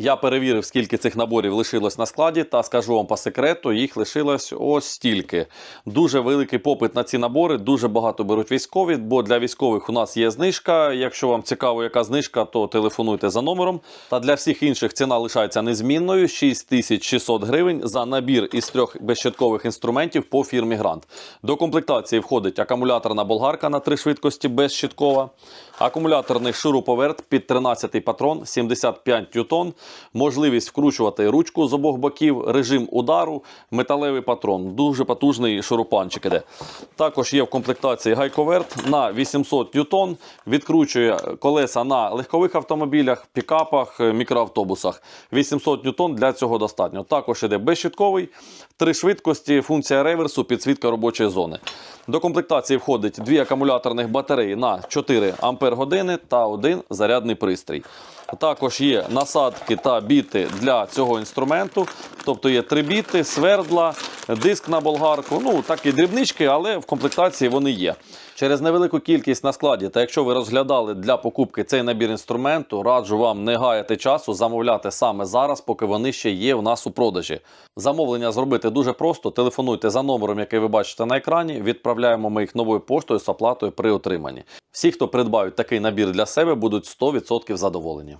Я перевірив, скільки цих наборів лишилось на складі, та скажу вам по секрету, їх лишилось ось стільки. Дуже великий попит на ці набори, дуже багато беруть військові, бо для військових у нас є знижка. Якщо вам цікаво, яка знижка, то телефонуйте за номером. Та для всіх інших ціна лишається незмінною 6600 гривень за набір із трьох безщиткових інструментів по фірмі Грант. До комплектації входить акумуляторна болгарка на три швидкості безщиткова, акумуляторний шуруповерт під 13 патрон 75 ньютон, можливість вкручувати ручку з обох боків, режим удару, металевий патрон. Дуже потужний шурупанчик іде. Також є в комплектації гайковерт на 800 ньютон, відкручує колеса на легкових автомобілях, пікапах, е, мікроавтобусах. 800 ньютон для цього достатньо. Також іде безщитковий, три швидкості, функція реверсу, підсвітка робочої зони. До комплектації входить дві акумуляторних батареї на 4 ампер години та один зарядний пристрій. Також є насадки та біти для цього інструменту. Тобто є три біти, свердла, диск на болгарку. Ну такі дрібнички, але в комплектації вони є. Через невелику кількість на складі, та якщо ви розглядали для покупки цей набір інструменту, раджу вам не гаяти часу, замовляти саме зараз, поки вони ще є в нас у продажі. Замовлення зробити дуже просто. Телефонуйте за номером, який ви бачите на екрані. Відправляємо ми їх новою поштою з оплатою при отриманні. Всі, хто придбають такий набір для себе, будуть 100% задоволені.